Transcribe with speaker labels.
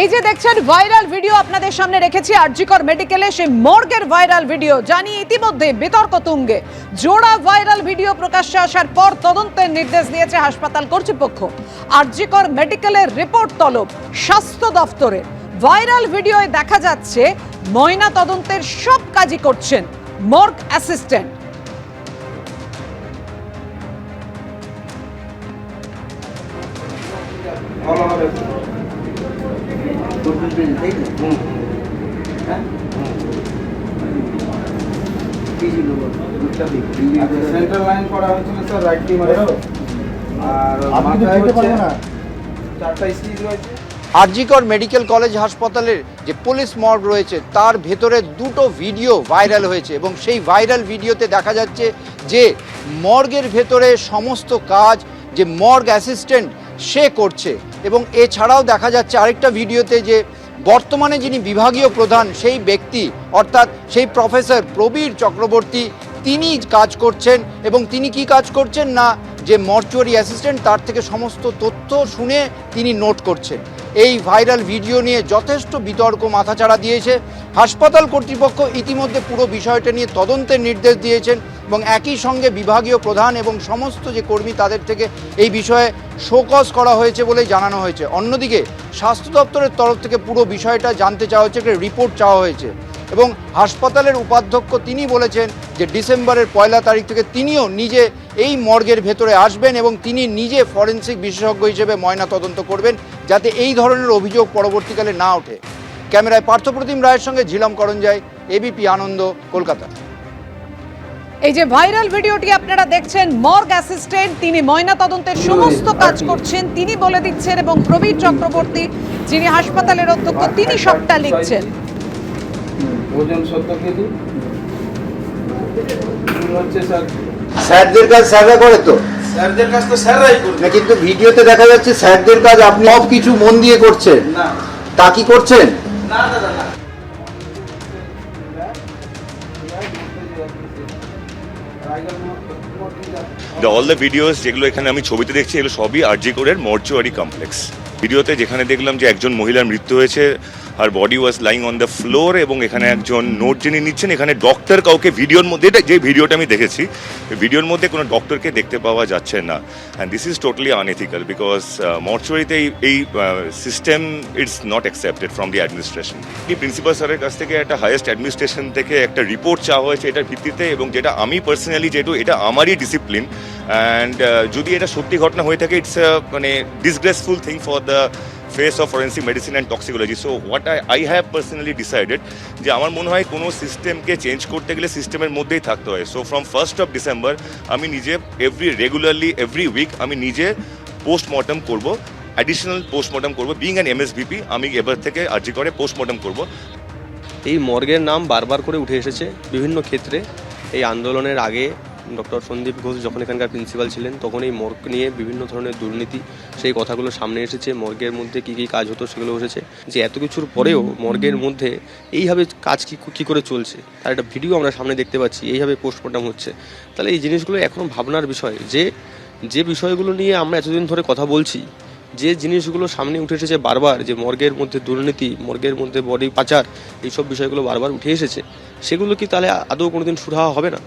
Speaker 1: এই যে দেখছেন, ভাইরাল ভিডিও আপনাদের সামনে রেখেছি আরজিকর মেডিকেলে সেই মর্গের ভাইরাল ভিডিও। জানি ইতিমধ্যে বিতর্ক তুঙ্গে। জোড়া ভাইরাল ভিডিও প্রকাশ্যে আসার পর তদন্তের নির্দেশ দিয়েছে হাসপাতাল কর্তৃপক্ষ। আরজিকর মেডিকেলের রিপোর্ট তলব স্বাস্থ্য দফতরে। ভাইরাল ভিডিওয় দেখা যাচ্ছে, ময়না তদন্তের সব কাজই করছেন মর্গ অ্যাসিস্ট্যান্ট।
Speaker 2: তাই তো হ্যাঁ
Speaker 3: আচ্ছা সেন্ট্রাল লাইন করা হয়েছিল স্যার রাইট টিমারে আর?
Speaker 4: আপনি
Speaker 3: মাথায় হচ্ছে চারটা স্টিচ রয়েছে।
Speaker 5: আরজিকর মেডিকেল কলেজ হাসপাতালের যে পুলিশ মর্গ রয়েছে তার ভেতরে দুটো ভিডিও ভাইরাল হয়েছে এবং সেই ভাইরাল ভিডিওতে দেখা যাচ্ছে যে মর্গের ভেতরে সমস্ত কাজ যে মর্গ অ্যাসিস্ট্যান্ট সে করছে। এবং এছাড়াও দেখা যাচ্ছে আরেকটা ভিডিওতে যে বর্তমানে যিনি বিভাগীয় প্রধান, সেই ব্যক্তি, অর্থাৎ সেই প্রফেসর প্রবীর চক্রবর্তী তিনি কাজ করছেন এবং তিনি কি কাজ করছেন না, যে মর্চুয়ারি অ্যাসিস্ট্যান্ট, তার থেকে সমস্ত তথ্য শুনে তিনি নোট করছেন। এই ভাইরাল ভিডিও নিয়ে যথেষ্ট বিতর্ক মাথাচাড়া দিয়েছে। হাসপাতাল কর্তৃপক্ষ ইতিমধ্যে পুরো বিষয়টা নিয়ে তদন্তের নির্দেশ দিয়েছেন। এবং একই সঙ্গে বিভাগীয় প্রধান এবং সমস্ত যে কর্মী তাদের থেকে এই বিষয়ে শোকজ করা হয়েছে বলেই জানানো হয়েছে। অন্যদিকে স্বাস্থ্য দপ্তরের তরফ থেকে পুরো বিষয়টা জানতে চাওয়া হচ্ছে একটা রিপোর্ট চাওয়া হয়েছে এবং হাসপাতালের উপাধ্যক্ষ তিনি বলেছেন যে ডিসেম্বরের পয়লা তারিখ থেকে তিনিও নিজে এই মর্গের ভেতরে আসবেন এবং তিনি নিজে ফরেন্সিক বিশেষজ্ঞ হিসেবে ময়না তদন্ত করবেন যাতে এই ধরনের অভিযোগ পরবর্তীকালে না ওঠে। ক্যামেরায় পার্থপ্রতিম রায়ের সঙ্গে ঝিলাম করঞ্জাই এবিপি আনন্দ, কলকাতা।
Speaker 1: এই যে ভাইরাল ভিডিওটি আপনারা দেখছেন মর্গ অ্যাসিস্ট্যান্ট তিনি ময়না তদন্তের সমস্ত কাজ করছেন তিনি বলে দিচ্ছেন এবং প্রবীর চক্রবর্তী যিনি হাসপাতালের অধ্যক্ষ তিনি সবটা লিখছেন।
Speaker 3: কেজি।
Speaker 5: স্যারদের কাজ স্যাররা করে তো?
Speaker 3: স্যারদের কাছ তো স্যাররাই করবে
Speaker 5: না কিন্তু ভিডিওতে দেখা যাচ্ছে স্যারদের কাজ আপনি সব কিছু মন দিয়ে করছেন।
Speaker 3: না।
Speaker 5: তা কি করছেন?
Speaker 3: না দাদা না।
Speaker 6: দ্য অল দ্য ভিডিওস যেগুলো এখানে আমি ছবিতে দেখছি, এগুলো সবই আরজি কোরের মর্চুয়ারি কমপ্লেক্স ভিডিওতে যেখানে দেখলাম যে একজন মহিলার মৃত্যু হয়েছে আর body was lying on the floor এবং এখানে একজন নোট যিনি নিচ্ছেন, এখানে ডক্টর কাউকে ভিডিওর মধ্যে যে ভিডিওটা আমি দেখেছি ভিডিওর মধ্যে কোনো ডক্টরকে দেখতে পাওয়া যাচ্ছে না। And this is totally unethical because মর্চুয়ারিতে এই system it's not accepted from the administration এই প্রিন্সিপাল স্যারের কাছ থেকে একটা হাইয়েস্ট অ্যাডমিনিস্ট্রেশন থেকে একটা রিপোর্ট চাওয়া হয়েছে এটার ভিত্তিতে এবং যেটা আমি পার্সোনালি যেহেতু, এটা আমারই ডিসিপ্লিন অ্যান্ড যদি এটা সত্যি ঘটনা হয়ে থাকে ইটস মানে disgraceful thing for the face of forensic medicine and toxicology so what I I have personally decided যে আমার মনে হয় কোনো সিস্টেমকে চেঞ্জ করতে গেলে সিস্টেমের মধ্যেই থাকতে হয়। So from first of December আমি নিজে এভরি রেগুলারলি এভরি উইক আমি নিজে পোস্টমর্টম করব। অ্যাডিশনাল পোস্টমর্টম করব। বিং অ্যান এমএসবিপি আমি এবার থেকে আর্জি করে পোস্টমর্টম করব।
Speaker 7: এই মর্গের নাম বারবার করে উঠে এসেছে বিভিন্ন ক্ষেত্রে। এই আন্দোলনের আগে ডক্টর সন্দীপ ঘোষ যখন এখানকার প্রিন্সিপাল ছিলেন, তখন এই মর্গ নিয়ে বিভিন্ন ধরনের দুর্নীতি, সেই কথাগুলো সামনে এসেছে। মর্গের মধ্যে কী কী কাজ হতো সেগুলো এসেছে। যে এত কিছুর পরেও মর্গের মধ্যে এইভাবে কাজ কী কী করে চলছে, তার একটা ভিডিও আমরা সামনে দেখতে পাচ্ছি, এইভাবে পোস্টমর্টম হচ্ছে। তাহলে এই জিনিসগুলো এখনও ভাবনার বিষয় যে যে বিষয়গুলো নিয়ে আমরা এতদিন ধরে কথা বলছি, যে জিনিসগুলো সামনে উঠে এসেছে বারবার, যে মর্গের মধ্যে দুর্নীতি, মর্গের মধ্যে বডি পাচার, এইসব বিষয়গুলো বারবার উঠে এসেছে, সেগুলো কি তাহলে আদৌ কোনোদিন সুরাহা হবে না?